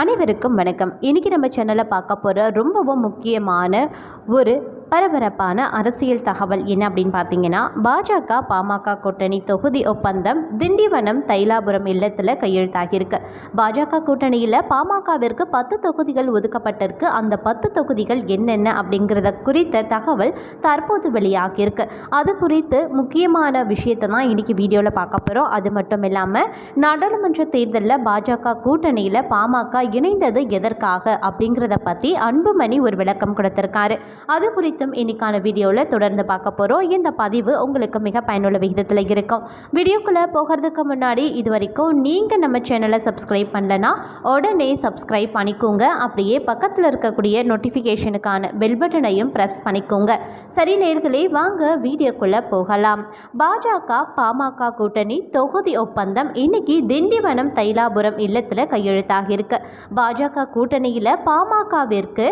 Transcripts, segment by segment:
அனைவருக்கும் வணக்கம். இன்றைக்கி நம்ம சேனலில் பார்க்க போகிற ரொம்பவும் முக்கியமான ஒரு பரபரப்பான அரசியல் தகவல் என்ன அப்படின்னு பார்த்தீங்கன்னா பாஜக பாமக கூட்டணி தொகுதி ஒப்பந்தம் திண்டிவனம் தைலாபுரம் இல்லத்தில் கையெழுத்தாகியிருக்கு. பாஜக கூட்டணியில் பாமகவிற்கு பத்து தொகுதிகள் ஒதுக்கப்பட்டிருக்கு. அந்த பத்து தொகுதிகள் என்னென்ன அப்படிங்கிறத குறித்த தகவல் தற்போது வெளியாகியிருக்கு. அது குறித்து முக்கியமான விஷயத்தை தான் இன்றைக்கி வீடியோவில் பார்க்க போகிறோம் அது மட்டும் இல்லாமல் நாடாளுமன்ற தேர்தலில் பாஜக கூட்டணியில் பாமக இணைந்தது எதற்காக அப்படிங்கிறத பற்றி அன்புமணி ஒரு விளக்கம் கொடுத்திருக்காரு. அது குறித்து குறித்தும் இன்னைக்கான வீடியோவில் தொடர்ந்து பார்க்க போகிறோம் இந்த பதிவு உங்களுக்கு மிக பயனுள்ள விகிதத்தில் இருக்கும். வீடியோக்குள்ளே போகிறதுக்கு முன்னாடி இது வரைக்கும் நீங்கள் நம்ம சேனலை சப்ஸ்கிரைப் பண்ணலன்னா உடனே சப்ஸ்கிரைப் பண்ணிக்கோங்க. அப்படியே பக்கத்தில் இருக்கக்கூடிய நோட்டிஃபிகேஷனுக்கான பெல் பட்டனையும் ப்ரெஸ் பண்ணிக்கோங்க. சரி நேர்களே வாங்க வீடியோக்குள்ளே போகலாம். பாஜக பாமக கூட்டணி தொகுதி ஒப்பந்தம் இன்னைக்கு திண்டிவனம் தைலாபுரம் இல்லத்தில் கையெழுத்தாகியிருக்கு. பாஜக கூட்டணியில் பாமகவிற்கு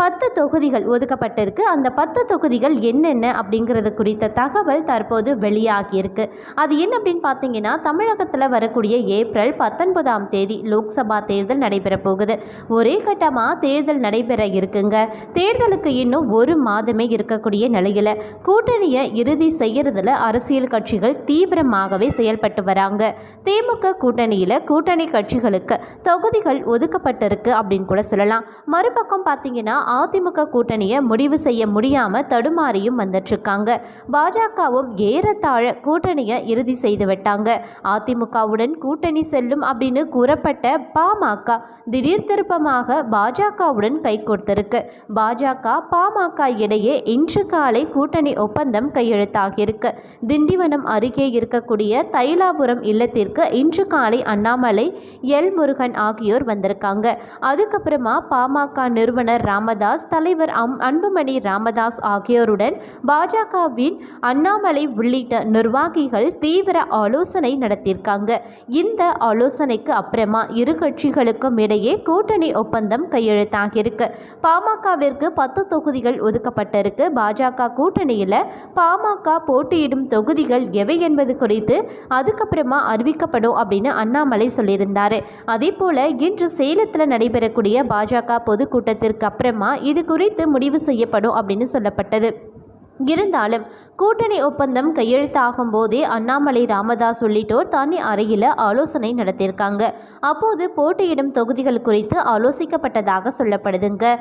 பத்து தொகுதிகள் ஒதுக்கப்பட்டிருக்கு. அந்த பத்து தொகுதிகள் என்னென்ன அப்படிங்கிறது குறித்த தகவல் தற்போது வெளியாகியிருக்கு. அது என்ன அப்படின்னு பார்த்தீங்கன்னா தமிழகத்தில் வரக்கூடிய ஏப்ரல் பத்தொன்பதாம் தேதி லோக்சபா தேர்தல் நடைபெற போகுது. ஒரே கட்டமாக தேர்தல் நடைபெற இருக்குங்க. தேர்தலுக்கு இன்னும் ஒரு மாதமே இருக்கக்கூடிய நிலையில் கூட்டணியை இறுதி செய்யறதுல அரசியல் கட்சிகள் தீவிரமாகவே செயல்பட்டு வராங்க. திமுக கூட்டணியில் கூட்டணி கட்சிகளுக்கு தொகுதிகள் ஒதுக்கப்பட்டிருக்கு அப்படின்னு கூட சொல்லலாம். மறுபக்கம் பார்த்தீங்கன்னா அதிமுக கூட்டணியை முடிவு செய்ய முடியாமல் தடுமாறியும் வந்துட்டுருக்காங்க. பாஜகவும் ஏறத்தாழ கூட்டணியை இறுதி செய்து விட்டாங்க. அதிமுகவுடன் கூட்டணி செல்லும் அப்படின்னு கூறப்பட்ட பாமக திடீர் திருப்பமாக பாஜகவுடன் கை கொடுத்திருக்கு. பாஜக பாமக இடையே இன்று காலை கூட்டணி ஒப்பந்தம் கையெழுத்தாகியிருக்கு. திண்டிவனம் அருகே இருக்கக்கூடிய தைலாபுரம் இல்லத்திற்கு இன்று காலை அண்ணாமலை எல் முருகன் ஆகியோர் வந்திருக்காங்க. அதுக்கப்புறமா பாமக நிறுவனர் ராமதாஸ் தலைவர் அம் அன்புமணி ராமதாஸ் ஆகியோருடன் பாஜகவின் அண்ணாமலை உள்ளிட்ட நிர்வாகிகள் தீவிர ஆலோசனை நடத்தியிருக்காங்க. இந்த ஆலோசனைக்கு அப்புறமா இரு கட்சிகளுக்கும் இடையே கூட்டணி ஒப்பந்தம் கையெழுத்தாகியிருக்கு. பாமகவிற்கு பத்து தொகுதிகள் ஒதுக்கப்பட்டிருக்கு. பாஜக கூட்டணியில் பாமக போட்டியிடும் தொகுதிகள் எவை என்பது குறித்து அதுக்கப்புறமா அறிவிக்கப்படும் அப்படின்னு அண்ணாமலை சொல்லியிருந்தார். அதே போல இன்று சேலத்தில் நடைபெறக்கூடிய பாஜக பொதுக்கூட்டத்திற்கு அப்புறமா இது குறித்து முடிவு செய்யப்படும் அப்படின்னு சொல்லப்பட்டது. இருந்தாலும் கூட்டணி ஒப்பந்தம் கையெழுத்தாகும் போதே அண்ணாமலை ராமதாஸ் உள்ளிட்டோர் தனி அறையில் ஆலோசனை நடத்தியிருக்காங்க. அப்போது போட்டியிடும் தொகுதிகள் குறித்து ஆலோசிக்கப்பட்டதாக சொல்லப்படுதுங்க.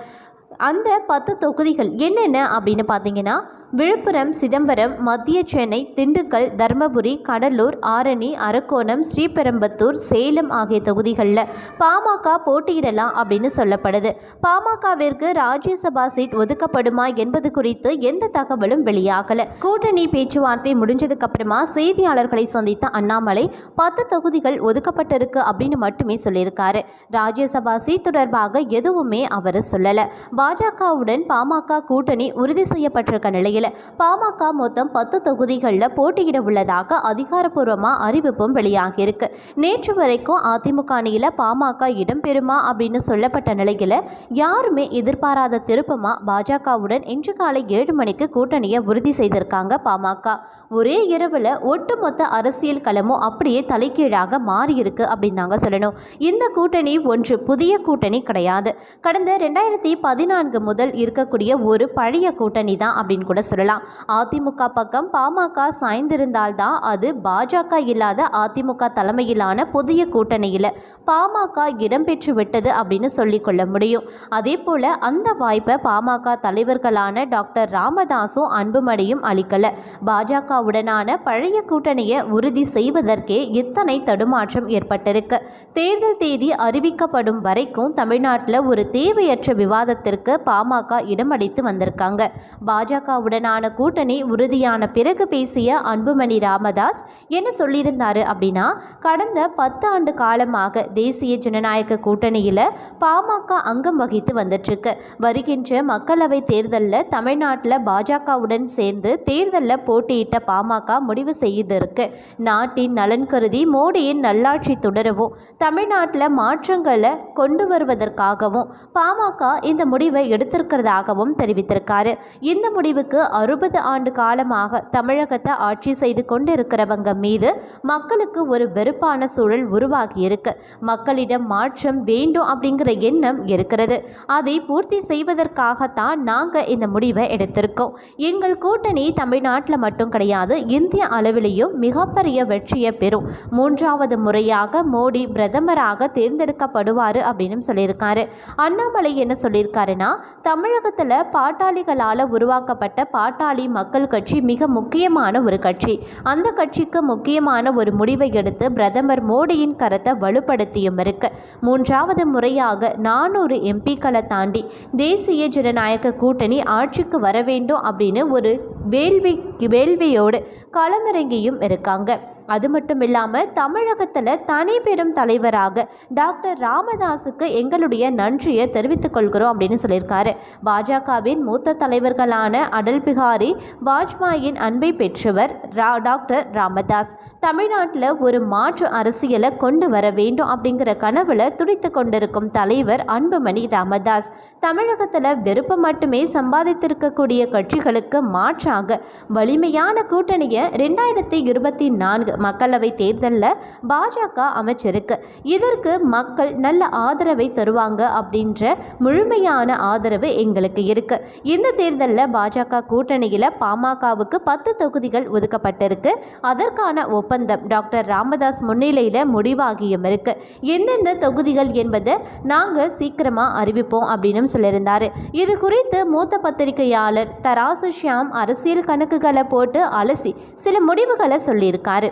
அந்த பத்து தொகுதிகள் என்னென்ன அப்படின்னு பார்த்தீங்கன்னா விழுப்புரம் சிதம்பரம் மத்திய சென்னை திண்டுக்கல் தர்மபுரி கடலூர் ஆரணி அரக்கோணம் ஸ்ரீபெரும்பத்தூர் சேலம் ஆகிய தொகுதிகளில் பாமக போட்டியிடலாம் அப்படின்னு சொல்லப்படுது. பாமகவிற்கு ராஜ்யசபா சீட் ஒதுக்கப்படுமா என்பது குறித்து எந்த தகவலும் வெளியாகல. கூட்டணி பேச்சுவார்த்தை முடிஞ்சதுக்கு அப்புறமா செய்தியாளர்களை சந்தித்த அண்ணாமலை பத்து தொகுதிகள் ஒதுக்கப்பட்டிருக்கு அப்படின்னு மட்டுமே சொல்லியிருக்காரு. ராஜ்யசபா சீட் தொடர்பாக எதுவுமே அவர் சொல்லல. பாஜகவுடன் பாமக கூட்டணி உறுதி செய்யப்பட்டிருக்க நிலையில் பாமக மொத்தம் பத்து தொகுதிகளில் போட்டியிட உள்ளதாக அதிகாரப்பூர்வமாக அறிவிப்பும் வெளியாகியிருக்கு. நேற்று வரைக்கும் அதிமுக அணியில் பாமக இடம்பெறுமா அப்படின்னு சொல்லப்பட்ட நிலையில் யாருமே எதிர்பாராத திருப்பமாக பாஜகவுடன் இன்று காலை ஏழு மணிக்கு கூட்டணியை உறுதி செய்திருக்காங்க பாமக. ஒரே இரவில் ஒட்டுமொத்த அரசியல் களமும் அப்படியே தலைகீழாக மாறியிருக்கு அப்படின்னு தாங்க சொல்லணும். இந்த கூட்டணி ஒன்று புதிய கூட்டணி கிடையாது. கடந்த ரெண்டாயிரத்தி பதினான்கு முதல் இருக்கக்கூடிய ஒரு பழைய கூட்டணி தான் அப்படின்னு கூட சொல்லலாம். அதிமுக பக்கம் பாமக சாய்ந்திருந்தால்தான் அது பாஜக இல்லாத அதிமுக தலைமையிலான புதிய கூட்டணியில் பாமக இடம்பெற்று விட்டது அப்படின்னு சொல்லிக்கொள்ள முடியும். அதே போல அந்த வாய்ப்பை பாமக தலைவர்களான டாக்டர் ராமதாஸும் அன்புமணியும் அளிக்கல. பாஜகவுடனான பழைய கூட்டணியை உறுதி செய்வதற்கே இத்தனை தடுமாற்றம் ஏற்பட்டிருக்கு. தேர்தல் தேதி அறிவிக்கப்படும் வரைக்கும் தமிழ்நாட்டில் ஒரு தேவையற்ற விவாதத்திற்கு பாமக இடமளித்து வந்திருக்காங்க. பாஜகவுடன் உடனான கூட்டணி உறுதியான பிறகு பேசிய அன்புமணி ராமதாஸ் என்ன சொல்லியிருந்தாரு அப்படின்னா கடந்த பத்து ஆண்டு காலமாக தேசிய ஜனநாயக கூட்டணியில் பாமக அங்கம் வகித்து வந்துட்டுருக்கு வருகின்ற மக்களவை தேர்தலில் தமிழ்நாட்டில் பாஜகவுடன் சேர்ந்து தேர்தலில் போட்டியிட்ட பாமக முடிவு செய்திருக்கு. நாட்டின் நலன் கருதி மோடியின் நல்லாட்சி தொடரவும் தமிழ்நாட்டில் மாற்றங்களை கொண்டு வருவதற்காகவும் பாமக இந்த முடிவை எடுத்திருக்கிறதாகவும் தெரிவித்திருக்காரு. இந்த முடிவுக்கு அறுபது ஆண்டு காலமாக தமிழகத்தை ஆட்சி செய்து கொண்டிருக்கிறவங்க மீது மக்களுக்கு ஒரு வெறுப்பான சூழல் உருவாகியிருக்கு மக்களிடம் மாற்றம் வேண்டும் அப்படிங்கிற எண்ணம் இருக்கிறது. அதை பூர்த்தி செய்வதற்காகத்தான் நாங்கள் இந்த முடிவை எடுத்திருக்கோம். எங்கள் கூட்டணி தமிழ்நாட்டில் மட்டும் கிடையாது இந்திய அளவிலேயும் மிகப்பெரிய வெற்றியை பெறும். மூன்றாவது முறையாக மோடி பிரதமராக தேர்ந்தெடுக்கப்படுவார் அப்படின்னு சொல்லியிருக்காரு. அண்ணாமலை என்ன சொல்லியிருக்காருன்னா தமிழகத்தில் பாட்டாளிகளால் உருவாக்கப்பட்ட பாட்டாளி மக்கள் கட்சி மிக முக்கியமான ஒரு கட்சி. அந்த கட்சிக்கு முக்கியமான ஒரு முடிவை எடுத்து பிரதமர் மோடியின் கரத்தை வலுப்படுத்தியும் இருக்கு. மூன்றாவது முறையாக நானூறு எம்பிக்களை தாண்டி தேசிய ஜனநாயக கூட்டணி ஆட்சிக்கு வர வேண்டும் அப்படின்னு ஒரு வேள்வி வேள்வியோடு களமிறங்கியும் இருக்காங்க. அது மட்டும் இல்லாமல் தமிழகத்தில் தனி பெரும் தலைவராக டாக்டர் ராமதாஸுக்கு எங்களுடைய நன்றியை தெரிவித்துக் கொள்கிறோம் அப்படின்னு சொல்லியிருக்காரு. பாஜகவின் மூத்த தலைவர்களான அடல் பிகாரி வாஜ்பாயின் அன்பை பெற்றவர் ரா டாக்டர் ராமதாஸ். தமிழ்நாட்டில் ஒரு மாற்று அரசியலை கொண்டு வர வேண்டும் அப்படிங்கிற கனவுல துடித்து கொண்டிருக்கும் தலைவர் அன்புமணி ராமதாஸ். தமிழகத்தில் வெறுப்பு மட்டுமே சம்பாதித்திருக்கக்கூடிய கட்சிகளுக்கு மாற்றாக காரணமாக வலிமையான கூட்டணியை ரெண்டாயிரத்தி இருபத்தி நான்கு மக்களவை தேர்தலில் பாஜக அமைச்சிருக்கு. இதற்கு மக்கள் நல்ல ஆதரவை தருவாங்க அப்படின்ற முழுமையான ஆதரவு எங்களுக்கு இருக்கு. இந்த தேர்தலில் பாஜக கூட்டணியில் பாமகவுக்கு பத்து தொகுதிகள் ஒதுக்கப்பட்டிருக்கு. அதற்கான ஒப்பந்தம் டாக்டர் ராமதாஸ் முன்னிலையில் முடிவாகியும் இருக்கு. எந்தெந்த தொகுதிகள் என்பதை நாங்கள் சீக்கிரமாக அறிவிப்போம் அப்படின்னு சொல்லியிருந்தார். இது குறித்து மூத்த பத்திரிகையாளர் தராசு ஷியாம் அரசு அரசியல் கணக்குகளை போட்டு அலசி சில முடிவுகளை சொல்லியிருக்காரு.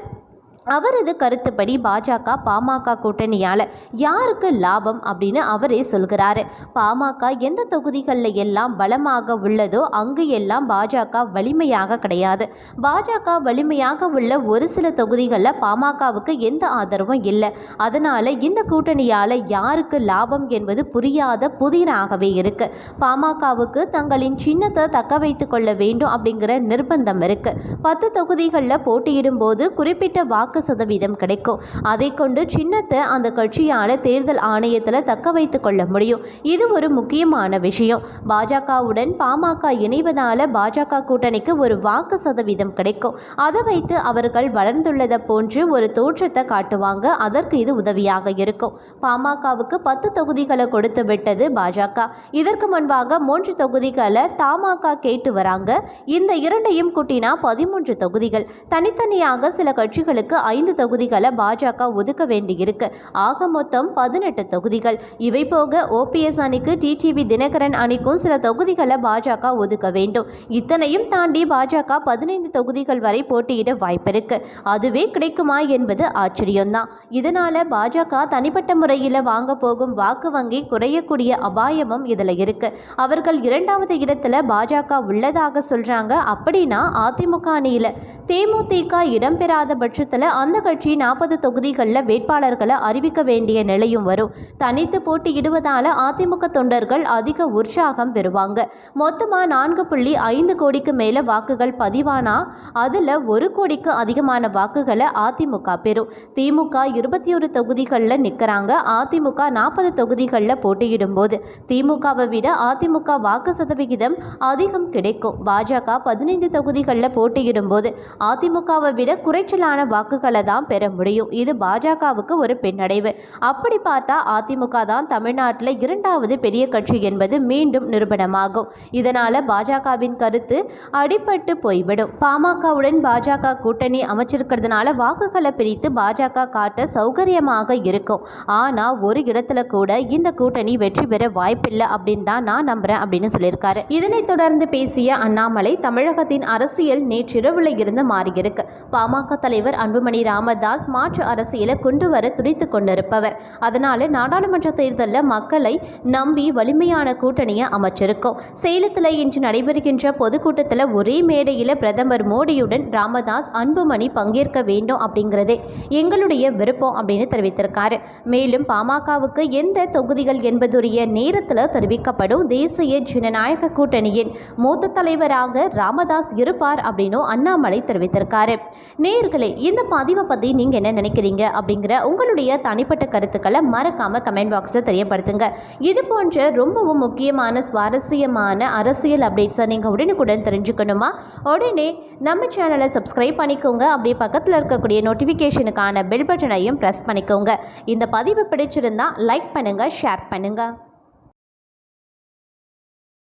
அவரது கருத்துப்படி பாஜக பாமக கூட்டணியால் யாருக்கு லாபம் அப்படின்னு அவரே சொல்கிறாரு. பாமக எந்த தொகுதிகளில் எல்லாம் பலமாக உள்ளதோ அங்கு எல்லாம் பாஜக வலிமையாக கிடையாது. பாஜக வலிமையாக உள்ள ஒரு சில தொகுதிகளில் பாமகவுக்கு எந்த ஆதரவும் இல்லை. அதனால் இந்த கூட்டணியால் யாருக்கு லாபம் என்பது புரியாத புதிராகவே இருக்கு. பாமகவுக்கு தங்களின் சின்னத்தை தக்க வைத்து கொள்ள வேண்டும் அப்படிங்கிற நிர்பந்தம் இருக்கு. பத்து தொகுதிகளில் போட்டியிடும் போது குறிப்பிட்ட வாக்கு சதவீதம் கிடைக்கும். அதை கொண்டு சின்னத்தை அந்த கட்சியால் தேர்தல் ஆணையத்தில் தக்க வைத்து கொள்ள முடியும். இது ஒரு முக்கியமான விஷயம். பாஜகவுடன் பாமக இணைவதால் பாஜக கூட்டணிக்கு ஒரு வாக்கு சதவீதம் கிடைக்கும். அதை வைத்து அவர்கள் வளர்ந்துள்ளதை போன்று ஒரு தோற்றத்தை காட்டுவாங்க. அதற்கு இது உதவியாக இருக்கும். பாமகவுக்கு பத்து தொகுதிகளை கொடுத்து விட்டது பாஜக. இதற்கு முன்பாக மூன்று தொகுதிகளை தமாக கேட்டு வராங்க. இந்த இரண்டையும் கூட்டினா பதிமூன்று தொகுதிகள். தனித்தனியாக சில கட்சிகளுக்கு ஐந்து தொகுதிகளை பாஜக ஒதுக்க வேண்டியிருக்கு. ஆக மொத்தம் பதினெட்டு தொகுதிகள். இவை போக ஓபிஎஸ் அணிக்கு டிடிவி தினகரன் அணிக்கும் சில தொகுதிகளை பாஜக ஒதுக்க வேண்டும். இத்தனையும் தாண்டி பாஜக பதினைந்து தொகுதிகள் வரை போட்டியிட வாய்ப்பிருக்கு. அதுவே கிடைக்குமா என்பது ஆச்சரியம்தான். இதனால பாஜக தனிப்பட்ட முறையில் வாங்க போகும் வாக்கு வங்கி குறையக்கூடிய அபாயமும் இதில் இருக்கு. அவர்கள் இரண்டாவது இடத்துல பாஜக உள்ளதாக சொல்றாங்க. அப்படின்னா அதிமுக அணியில் தேமுதிக இடம்பெறாத பட்சத்தில் அந்த கட்சி நாற்பது தொகுதிகளில் வேட்பாளர்களை அறிவிக்க வேண்டிய நிலையும் வரும். தனித்து போட்டியிடுவதால் அதிமுக தொண்டர்கள் அதிக உற்சாகம் பெறுவாங்க. மொத்தமாக நான்கு புள்ளி ஐந்து கோடிக்கு மேலே வாக்குகள் பதிவானா? அதில் ஒரு கோடிக்கு அதிகமான வாக்குகளை அதிமுக பெறும். திமுக இருபத்தி ஒரு தொகுதிகளில் நிற்கிறாங்க அதிமுக நாற்பது தொகுதிகளில் போட்டியிடும் போது திமுகவை விட அதிமுக வாக்கு சதவிகிதம் அதிகம் கிடைக்கும். பாஜக பதினைந்து தொகுதிகளில் போட்டியிடும் போது அதிமுகவை விட குறைச்சலான வாக்குகள் தான் பெற முடியும். இது பாஜகவுக்கு ஒரு பின்னடைவு. அப்படி பார்த்தா அதிமுக தான் தமிழ்நாட்டில் இரண்டாவது பெரிய கட்சி என்பது மீண்டும் நிரூபணமாகும். இதனால பாஜகவின் கருத்து அடிபட்டு போய்விடும். பாமகவுடன் பாஜக கூட்டணி அமைச்சிருக்கிறதுனால வாக்குகளை பிரித்து பாஜக காட்ட சௌகரியமாக இருக்கும். ஆனால் ஒரு இடத்துல கூட இந்த கூட்டணி வெற்றி பெற வாய்ப்பில்லை அப்படின்னு தான் நான் நம்புறேன் அப்படின்னு சொல்லியிருக்காரு. இதனைத் தொடர்ந்து பேசிய அண்ணாமலை தமிழகத்தின் அரசியல் நேற்றிரவுல இருந்து மாறியிருக்கு. பாமக தலைவர் அன்புமணி ராமதாஸ் மாற்று அரசியலை கொண்டு வர துடித்து கொண்டிருப்பவர். அதனால நாடாளுமன்ற தேர்தலில் மக்களை நம்பி வலிமையான கூட்டணியை அமைச்சிருக்கோம். சேலத்தில் இன்று நடைபெறுகின்ற பொதுக்கூட்டத்தில் ஒரே மேடையில் பிரதமர் மோடியுடன் ராமதாஸ் அன்புமணி பங்கேற்க வேண்டும் அப்படிங்கிறதே எங்களுடைய விருப்பம் அப்படின்னு தெரிவித்திருக்காரு. மேலும் பாமகவுக்கு எந்த தொகுதிகள் என்பதுடைய நேரத்தில் தெரிவிக்கப்படும் தேசிய ஜனநாயக கூட்டணியின் மூத்த தலைவராக ராமதாஸ் இருப்பார் அப்படின்னும் அண்ணாமலை தெரிவித்திருக்காரு. நேர்களே இந்த பதிவை பற்றி நீங்கள் என்ன நினைக்கிறீங்க அப்படிங்கிற உங்களுடைய தனிப்பட்ட கருத்துக்களை மறக்காமல் கமெண்ட் பாக்ஸில் தெரியப்படுத்துங்க. இது போன்ற ரொம்பவும் முக்கியமான சுவாரஸ்யமான அரசியல் அப்டேட்ஸை நீங்கள் உடனுக்குடன் தெரிஞ்சுக்கணுமா? உடனே நம்ம சேனலை சப்ஸ்கிரைப் பண்ணிக்கோங்க. அப்படியே பக்கத்தில் இருக்கக்கூடிய நோட்டிஃபிகேஷனுக்கான பெல் பட்டனையும் ப்ரெஸ் பண்ணிக்கோங்க. இந்த பதிவு பிடிச்சிருந்தா லைக் பண்ணுங்கள் ஷேர் பண்ணுங்கள்